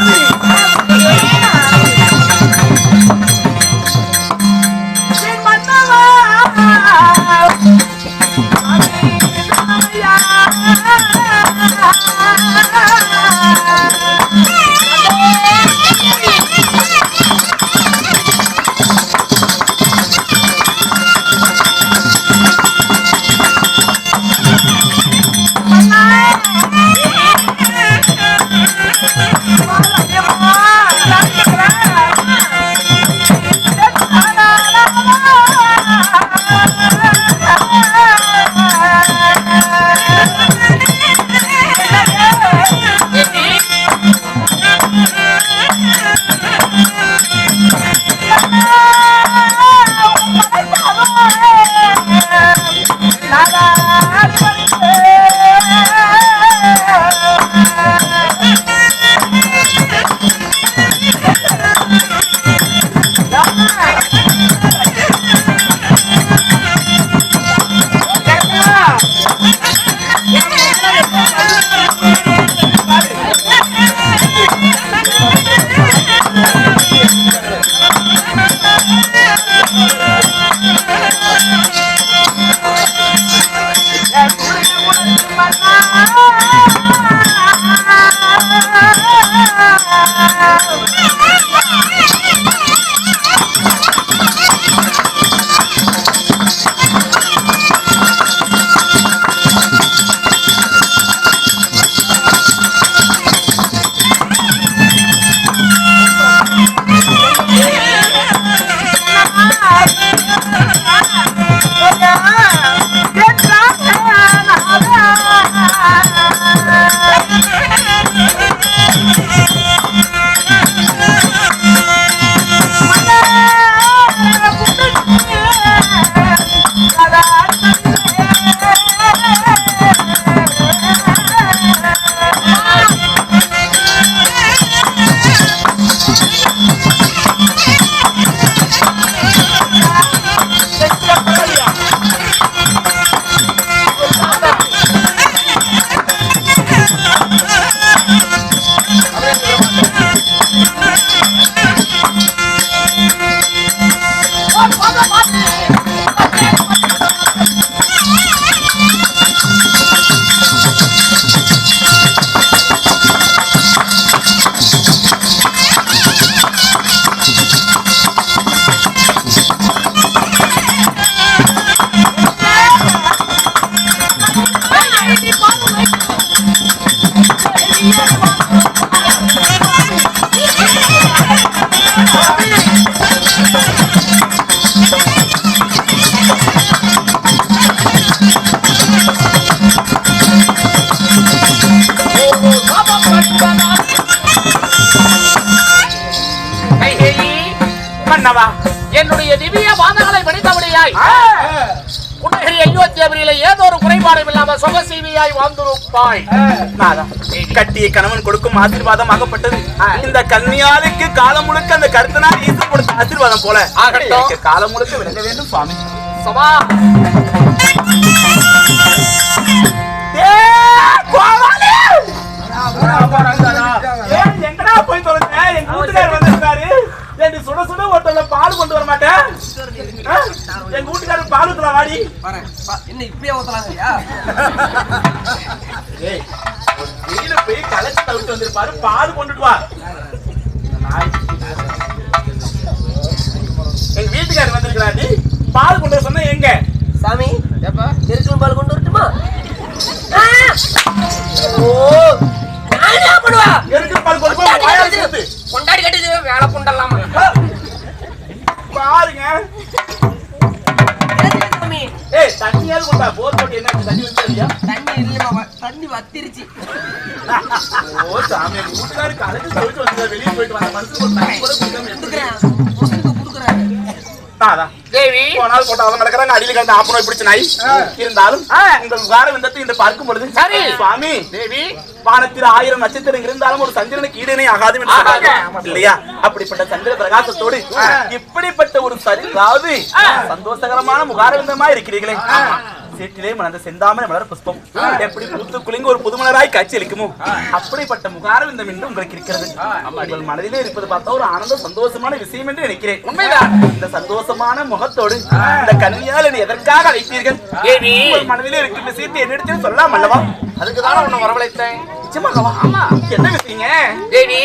Yeah. 来来 மன்னவா என்னுடைய திவ்ய வாதங்களை படித்தபடியாய் குண்டகிரி அயோத்தியாபுரியில ஏதோ ஒரு குறைபாடும் இல்லாம சொகசீவியாய் வாழ்ந்திருப்பாய். நாதா, கட்டிய கணவன் கொடுக்கும் ஆசீர்வாதம் ஆகப்பட்டது. இந்த கன்னியாளுக்கு காலம் முழுக்க அந்த கருத்தனால் ஈசு கொடுத்த ஆசீர்வாதம் போல. ஆகட்டும். காலம் முழுக்க விளங்க வேண்டும் சுவாமி. சபா. பால் கொண்டு வர மாட்டேன்? எங்க வீட்டுக்காரர் பால் ஊத்துறா வாடி என்ன இப்பயே ஊத்தலாங்கய்யா? வெயில போய் களைச்சு தவிர்த்து வந்திருப்பாரு பால் கொண்டுட்டு வா ஓ சாமி எங்க களைச்சு தவிர்த்து வந்து வெளியே போயிட்டு வந்த மனுஷன் ஒரு தண்ணி கூட குடிக்காம எப்படி கொடுக்குறேன். பொசுக்கு கொடுக்குறாரு. அதான் தேவி. போனால் போட்டு அவங்க நடக்கிறாங்க. அடியில கிடந்த ஆப்பனம் பிடிச்ச நாய். இருந்தாலும் உங்கள் வார விந்தத்தை இன்று பார்க்கும் பொழுது சரி. சுவாமி தேவி. வானத்தில் ஆயிரம் நட்சத்திரம் இருந்தாலும் ஒரு சந்திரனுக்கு ஈடனை ஆகாது. இல்லையா? அப்படிப்பட்ட சந்திர பிரகாசத்தோடு இப்படிப்பட்ட ஒரு சரியாவது சந்தோஷகரமான முகாரவிந்தமா இருக்கிறீர்களே. சேற்றிலே மலர்ந்த செந்தாமரை மலர் புஷ்பம். எப்படி பூத்து குலுங்கி ஒரு புதுமலராய் காட்சி அளிக்குமோ அப்படிப்பட்ட முகாரவிந்தம் என்று உங்களுக்கு இருக்கிறது. உங்கள் மனதிலே இருப்பது பார்த்தா ஒரு ஆனந்த சந்தோஷமான விஷயம் என்று நினைக்கிறேன். உண்மைதான். இந்த சந்தோஷமான முகத்தோடு இந்த கன்னியால் என்னை எதற்காக அழைத்தீர்கள். உங்கள் மனதிலே இருக்கும் விஷயத்தை என்னிடத்தில் சொல்லலாம் அல்லவா? அதுக்குதானே உன்னை வரவழைத்தேன். நிச்சயமாகவா ஆமா. என்ன விஷயங்க? தேவி.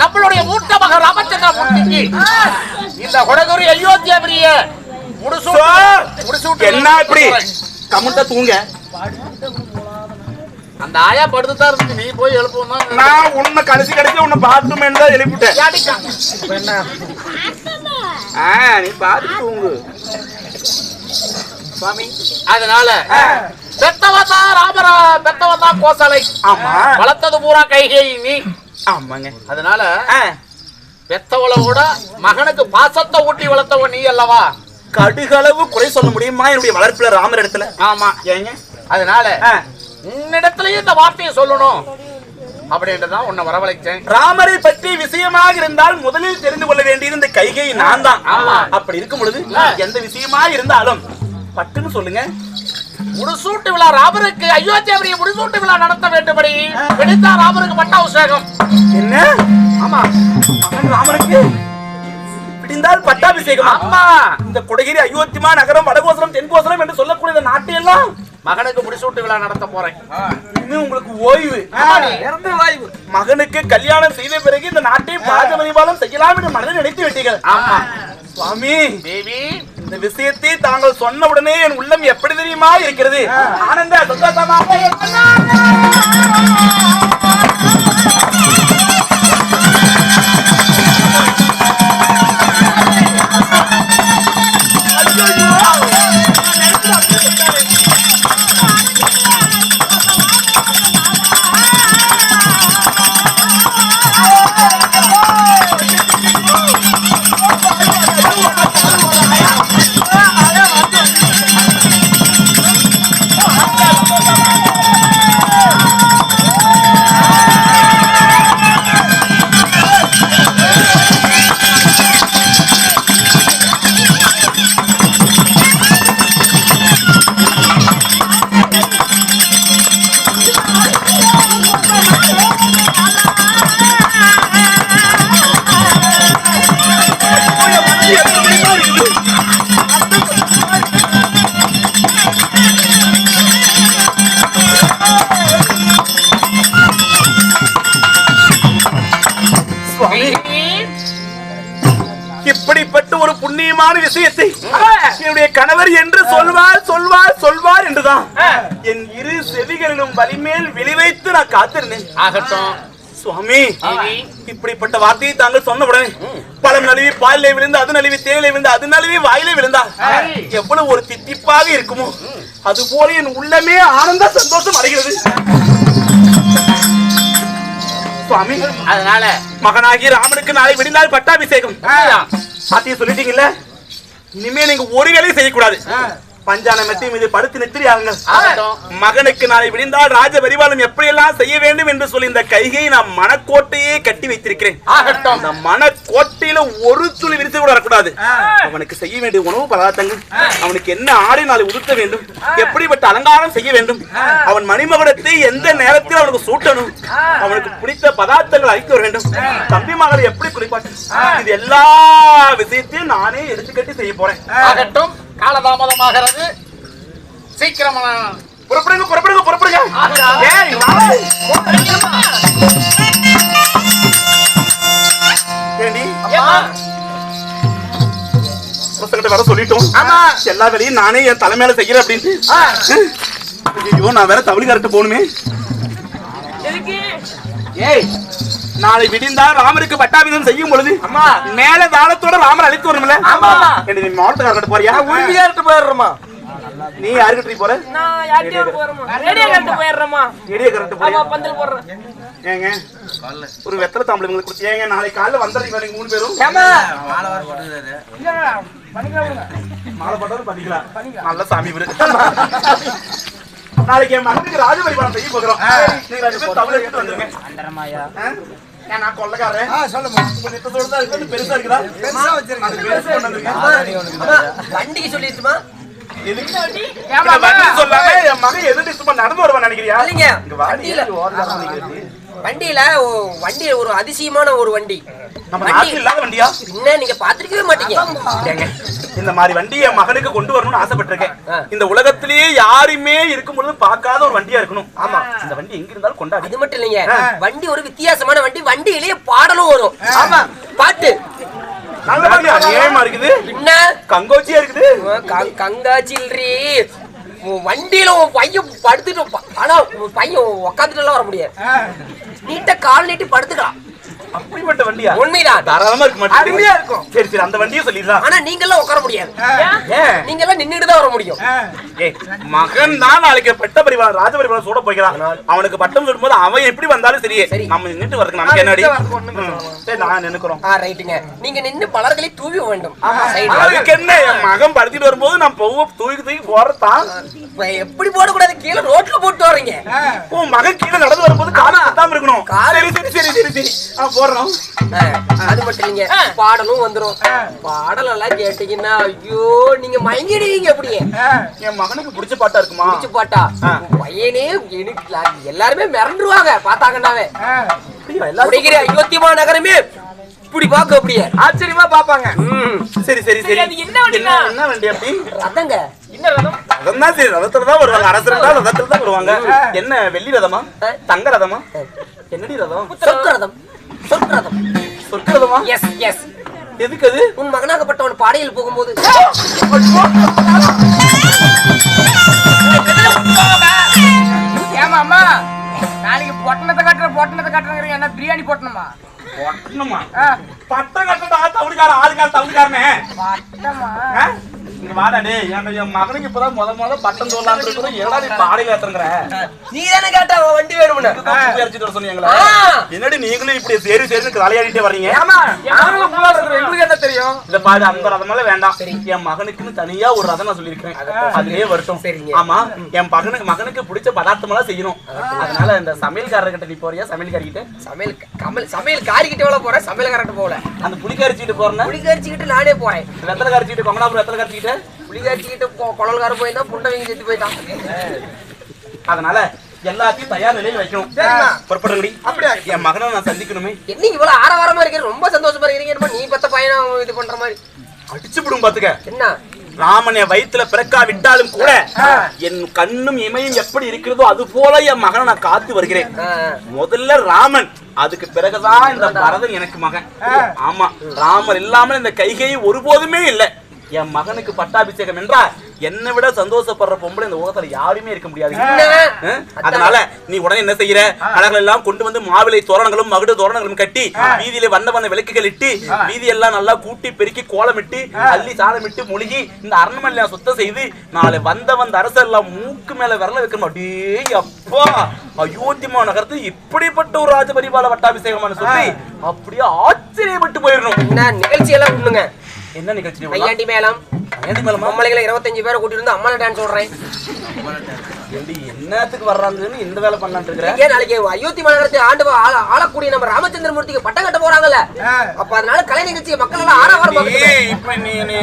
நம்மளுடைய மூத்த மகன் ராமச்சந்திர மூர்த்திக்கு இந்த கொடகுரி அயோத்தியாபுரிய என்ன இப்படி? கமுண்ட தூங்க. அந்த ஆயா படுத்துதான் இருக்கு நீ போய் எழுப்பும் தான் நான் உன்னை கடைசி கடைசி உன்னை பாத்ரூம் தான் எழுப்பிட்டேன் ஆ, நீ பாத்து தூங்கு. சுவாமி. அதனால பெத்தவன் தான் ராமர பெத்தவன் தான் கோசலை. ஆமா. வளர்த்தது பூரா கைகை நீ. ஆமாங்க. அதனால ஆ, பெத்தவளை விட மகனுக்கு பாசத்தை ஊட்டி வளர்த்தவன் நீ அல்லவா? கடுகளவு குறை சொல்ல முடியுமா என்னுடைய வளர்ப்புல ராமர் இடத்துல? ஆமா. ஏங்க? அதனால ஆ, உன்னிடத்திலேயே இந்த வார்த்தையை சொல்லணும். அப்படின்றதான் உன்னை வரவழைச்சேன். ராமரை பற்றி விஷயமாக இருந்தால் முதலில் தெரிந்து கொள்ள வேண்டியது இந்த கைகை நான் தான். ஆமா. அப்படி இருக்கும் பொழுது எந்த விஷயமா இருந்தாலும் பட்டுன்னு சொல்லுங்க. முடிசூட்டு விழா ராமருக்கு அயோத்தியாபுரிய முடிசூட்டு விழா நடத்த வேண்டும்படி பிடித்தா ராமருக்கு பட்டாபிஷேகம். என்ன? ஆமா. மகன் ராமனுக்கு பிடிந்தால் பட்டாபிஷேகம். ஆமா இந்த கொடகிரி அயோத்திமா நகரம் வடகோசரம் தென்கோசரம் என்று சொல்லக்கூடிய இந்த நாட்டையெல்லாம் மகனுக்கு முடிசூட்டு விழா நடத்த போறேன். இன்னும் உங்களுக்கு ஓய்வு. வாய்வு மகனுக்கு கல்யாணம் செய்த பிறகு இந்த நாட்டை பாத பரிபாலம் செய்யலாம் என்று மனதில் நினைத்து விட்டீர்கள். ஆமா. சுவாமி தேவி. இந்த விஷயத்தை தாங்கள் சொன்ன உடனே என் உள்ளம் எப்படி தெரியுமா இருக்கிறது? ஆனந்த சந்தோஷமாக புண்ணியமான விஷயத்தை என்னுடைய கணவர் என்று சொல்வார் சொல்வார் சொல்வார் என்றுதான். என் இரு செவிகளிலும் வலிமேல் விழிவைத்து நான் காத்திருந்தேன். ஆகட்டும். சுவாமி இப்படிப்பட்ட வார்த்தையை தாங்கள் சொன்ன உடனே பழம் நழுவி பாலிலே விழுந்து அது நழுவி தேயிலே விழுந்து அது நழுவி வாயிலே விழுந்தா எவ்வளவு ஒரு தித்திப்பாக இருக்குமோ. அது போல என் உள்ளமே ஆனந்த சந்தோஷம் அடைகிறது. சுவாமி அதனால மகனாகி ராமனுக்கு நாளை விடிந்தால் பட்டாபிஷேகம். சாத்தியம் சொல்லிட்டீங்கல்ல? இனிமே நீங்க ஒரு வேலையும் செய்யக்கூடாது. பஞ்சான மெத்தை மீது படுத்து நித்திரியாங்க. மகனுக்கு நாளை விடிந்தால் ராஜ பரிபாலம் எப்படியெல்லாம் செய்ய வேண்டும் என்று சொல்லி இந்த கைகை நான் மனக்கோட்டையே கட்டி வைத்திருக்கிறேன். ஆகட்டும். மனக்கோட்டையில ஒரு துளி விரிசு கூட வரக்கூடாது. அவனுக்கு செய்ய வேண்டிய உணவு பதார்த்தங்கள் அவனுக்கு என்ன ஆடை நாளை உடுத்த வேண்டும்? எப்படிப்பட்ட அலங்காரம் செய்ய வேண்டும்? அவன் மணிமகுடத்தை எந்த நேரத்தில் அவனுக்கு சூட்டணும்? அவனுக்கு பிடித்த பதார்த்தங்கள் அழைத்து வர வேண்டும். தம்பி மகளை எப்படி குளிப்பாட்டு? இது எல்லா விஷயத்தையும் நானே எடுத்துக்கட்டி செய்ய போறேன். ஆகட்டும். காலதாமதமாகிறது. சீக்கிரம். புறப்படுங்க புறப்படுங்க புறப்படுங்க. வர சொல்லிட்டோம் ஆமா. எல்லா வேலையும் நானே என் தலைமையில செய்யறேன் அப்படின்னு. ஐயோ நான் வேற தவிழி கரெக்ட் போகணுமே ஏய் நாளை விடிந்தா ராமருக்கு பட்டாபிதம் செய்யும் பொழுது அம்மா. மேல தாளத்தோட ராமர் அழைத்து வரணும்ல ஆமா. ஏண்டி, நீ மாவட்டக்காரர்கிட்ட போறியா உறுதியாட்டு போயிடுறோமா நீ யாருக்கிட்ட போற நான். ரேடியோ கட்டு ஆமா, பந்தல் போடுறேன். ஏங்க ஒரு வெத்தலை தாம்பளை உங்களுக்கு கொடுத்து ஏங்க நாளைக்கு காலைல வந்துடுறீங்க நீங்க மூணு பேரும்? மாலை. மாலை போட்டாலும் பண்ணிக்கலாம் நல்ல சாமி நாளைக்கு என் மகனுக்கு ராஜ பரிபாலம் செய்ய போகிறோம். தமிழ் எடுத்துட்டு வந்துருங்க? ஏன் நான் கொள்ளக்காரன்? சொல்லுமா. பெருசா இருக்குதா? பெருசா வச்சிருக்கேன். அது பெருசு கொண்டு வந்திருக்கேன் வண்டிக்கு சொல்லிட்டுமா எதுக்கு? ஏமா, இந்த வண்டி சொல்லாம என் மகன் எதுக்கு சும்மா நடந்து வருவான் நினைக்கிறியா? வண்டியில. வண்டி ஒரு அதிசயமான ஒரு வண்டி. வண்டியா? பின்ன நீங்க பாத்திருக்கவே மாட்டீங்க. இந்த மாதிரி வண்டி என் மகனுக்கு கொண்டு வரணும்னு ஆசைப்பட்டிருக்கேன். இந்த உலகத்திலேயே யாருமே இருக்கும் பொழுது பார்க்காத ஒரு வண்டியா இருக்கணும். ஆமா. இந்த வண்டி எங்க இருந்தாலும் கொண்டாடி. அது மட்டும் இல்லைங்க. வண்டி ஒரு வித்தியாசமான வண்டி. வண்டியிலேயே பாடலும் வரும். ஆமா. பாட்டு. இருக்குது. பின்ன? கங்கோச்சியா இருக்குது. க- கங்கா சில்றி உன் வண்டியில உன் பையன் படுத்துட்டு ஆனா பையன் உக்காந்துட்டு எல்லாம் வர முடியாது. நீட்ட கால் நீட்டி படுத்துக்கலாம். அப்படிப்பட்ட வண்டியா? உண்மைதான். தாராளமா இருக்க மாட்டேங்குது அருமையா இருக்கும். சரி சரி அந்த வண்டியை சொல்லிடலாம் ஆனா நீங்க எல்லாம் உட்கார முடியாது. நீங்க எல்லாம் நின்னுட்டு தான் வர முடியும். ஏய், மகன் தான் நாளைக்கு பட்ட பரிவாரம் ராஜ பரிவாரம் சூட போய்க்கிறான். அவனுக்கு பட்டம் சுடும்போது அவன் எப்படி வந்தாலும் சரியே சரி. நம்ம நின்னுட்டு வரதுக்கு நமக்கு என்னடி சரி நான் நின்னுக்கிறோம். ஆ ரைட்டுங்க. நீங்க நின்னு பலர்களை தூவி வேண்டும். அதுக்கு என்ன? என் மகன் படுத்திட்டு வரும்போது நான் பொவ்வ தூக்கி தூக்கி போறதான் எப்படி போடக்கூடாது? கீழே ரோட்ல போட்டு வர்றீங்க உன் மகன் கீழே நடந்து வரும்போது கால கத்தாம இருக்கணும். சரி சரி சரி சரி சரி. போடுறோம். அது மட்டும் இல்லைங்க பாடலும் வந்துரும். பாடல் எல்லாம் கேட்டீங்கன்னா ஐயோ நீங்க மயங்கிடுவீங்க அப்படியே. என் மகனுக்கு பிடிச்ச பாட்டா இருக்குமா? பிடிச்சு பாட்டா? பையனே எனக்கு எல்லாருமே மிரண்டுருவாங்க பார்த்தாங்கன்னாவே. அயோத்தியமா நகரமே? இப்படி பார்க்க அப்படியே. ஆச்சரியமா பாப்பாங்க. ம், சரி சரி சரி. அது என்ன வண்டிண்ணா? என்ன வண்டி அப்படி? ரதங்க. என்ன ரதம்? ரதம் தான் சரி ரதத்துல தான் வருவாங்க. அரசர் தான் ரதத்துல தான் வருவாங்க. என்ன வெள்ளி ரதமா? தங்க ரதமா? என்னடி ரதம்? ரதம் சொர்க்க ரதம் சொர்க்க ரதமா எஸ் எஸ் எதுக்கு அது? உன் மகனாகப்பட்டவன் பாடையில் போகும்போது. ஏமா அம்மா? நாளைக்கு பொட்டணத்தை கட்டுற பொட்டணத்தை கட்டுறங்கிறீங்க என்ன பிரியாணி பொட்டணமா? பட்டணமா? பட்டம் கட்டடா தவிடுக்கார ஆளுக்கார தவிடுக்காரனே பட்டமா? இங்க வாடா டேய். என் மகனுக்கு இப்பதான் முத முத பட்டம் சொல்லலாம்னு இருக்கிறோம் ஏடா நீ பாடையில நீ தானே கேட்ட அவன் வண்டி வேணும்னு வர சொன்னீங்களா. என்னடி நீங்களும் இப்படி சேரி சேரின்னு விளையாடிட்டே வர்றீங்க? ஆமா தெரியும். இத பாரு அந்த ரதமெல்லாம் வேண்டாம். என் மகனுக்குன்னு தனியா ஒரு ரதம் நான் சொல்லியிருக்கேன். அதுலயே சரிங்க. ஆமா என் மகனுக்கு மகனுக்கு பிடிச்ச பதார்த்தம் எல்லாம் செய்யணும். அதனால இந்த சமையல்காரர்கிட்ட நீ போறியா? சமையல்காரிக்கிட்ட? சமையல் கமல் சமையல் காரிக்கிட்ட எவ்வளவு போறேன் சமையல் கரெக்ட் போகல. அந்த புளிக்கரிச்சிட்டு போறேன்னா? புளி கரிச்சிக்கிட்டு நானே போறேன். வெத்தலை கரிச்சிட்டு கொங்கனாபுரம் வெத்தலை கரிச்சிக்கிட்டு புளி கரிச்சிக்கிட்டு குழல்கார போயிருந்தா புண்டை வீங்கி செத்து போயிட்டான். அதனால எல்லாத்தையும் தயார் நிலையில் வைக்கணும். புறப்படுங்கடி அப்படியா? என் மகனை நான் சந்திக்கணுமே. என்ன இவ்வளவு ஆரவாரமா இருக்கிற ரொம்ப சந்தோஷமா இருக்கிறீங்க நீ பத்த பையனை இது பண்ற மாதிரி. அடிச்சு விடும் பாத்துக்க. என்ன? ராமன் என் வயித்துல பிறக்கா விட்டாலும் கூட என் கண்ணும் இமையும் எப்படி இருக்கிறதோ அது போல என் மகனை நான் காத்து வருகிறேன். முதல்ல ராமன் அதுக்கு பிறகுதான் இந்த பரதன் எனக்கு மகன். ஆமா ராமர் இல்லாமல் இந்த கைகை ஒருபோதுமே இல்ல. என் மகனுக்கு பட்டாபிஷேகம் என்றால் என்னை விட சந்தோஷப்படுற பொம்பளை இந்த உலகத்துல யாருமே இருக்க முடியாது? அதனால நீ உடனே என்ன செய்யற? அழகள் எல்லாம் கொண்டு வந்து மாவிலை தோரணங்களும் மகுட தோரணங்களும் கட்டி வீதியில வண்ண வண்ண விளக்குகள் இட்டு வீதி எல்லாம் நல்லா கூட்டி பெருக்கி கோலமிட்டு அள்ளி சாணமிட்டு மொழிகி இந்த அரண்மனை சுத்தம் செய்து நாளை வந்த வந்த அரசர் எல்லாம் மூக்கு மேல விரல வைக்கணும். அப்படியே அப்பா! அயோத்தியமா நகரத்து இப்படிப்பட்ட ஒரு ராஜபரிபால வட்டாபிஷேகமான சொல்லி அப்படியே ஆச்சரியப்பட்டு போயிடணும். நிகழ்ச்சி எல்லாம் உண்ணுங்க என்ன நிகழ்ச்சி நீ மையாண்டி மேளம்? பொம்பளைகளை இருபத்தஞ்சு பேரை கூட்டிட்டு வந்து அம்மா டான்ஸ் விடுறேன் என்னத்துக்கு வர்றாங்கன்னு இந்த வேலை பண்ணலான்னு இருக்கிற? ஏன் நாளைக்கு அயோத்தி மாநகரத்தை ஆண்டு ஆள- ஆளக்கூடிய நம்ம ராமச்சந்திர மூர்த்திக்கு பட்டம் கட்ட போறாங்கல்ல. அப்ப அதனால கலை நிகழ்ச்சி மக்கள் எல்லாம் ஆரவாரம் நீ இப்ப நீ நீ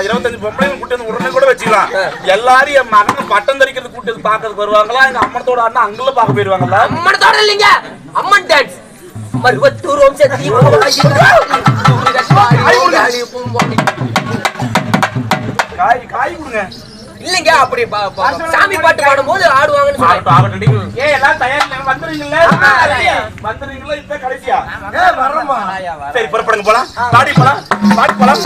இருபத்தஞ்சு பொம்பளைங்க கூட்டி வந்து உடனே கூட வச்சுக்கலாம். எல்லாரும் என் மகன் பட்டம் தரிக்கிறது கூட்டி வந்து பாக்கிறதுக்கு வருவாங்களா? எங்க அம்மனத்தோட அண்ணா அங்கெல்லாம் பார்க்க போயிருவாங்களா? அம்மன் தோட இல்லைங்க. அம்மன் டான்ஸ் மருவத்தூர் காய் கொடுங்க. இல்லைங்க அப்படி பா- பா- சாமி பாட்டு பாடும்போது ஆடுவாங்கன்னு சொல்றேன் ஆகட்டும், ஆகட்டும்டி. ஏய் எல்லாம் தயார் வந்துடுறீங்களா இப்ப கடைசியா? ஏ வர்றோம்மா. சரி புறப்படுங்க போலாம். பாடி போலாம். பாடி போலாம்.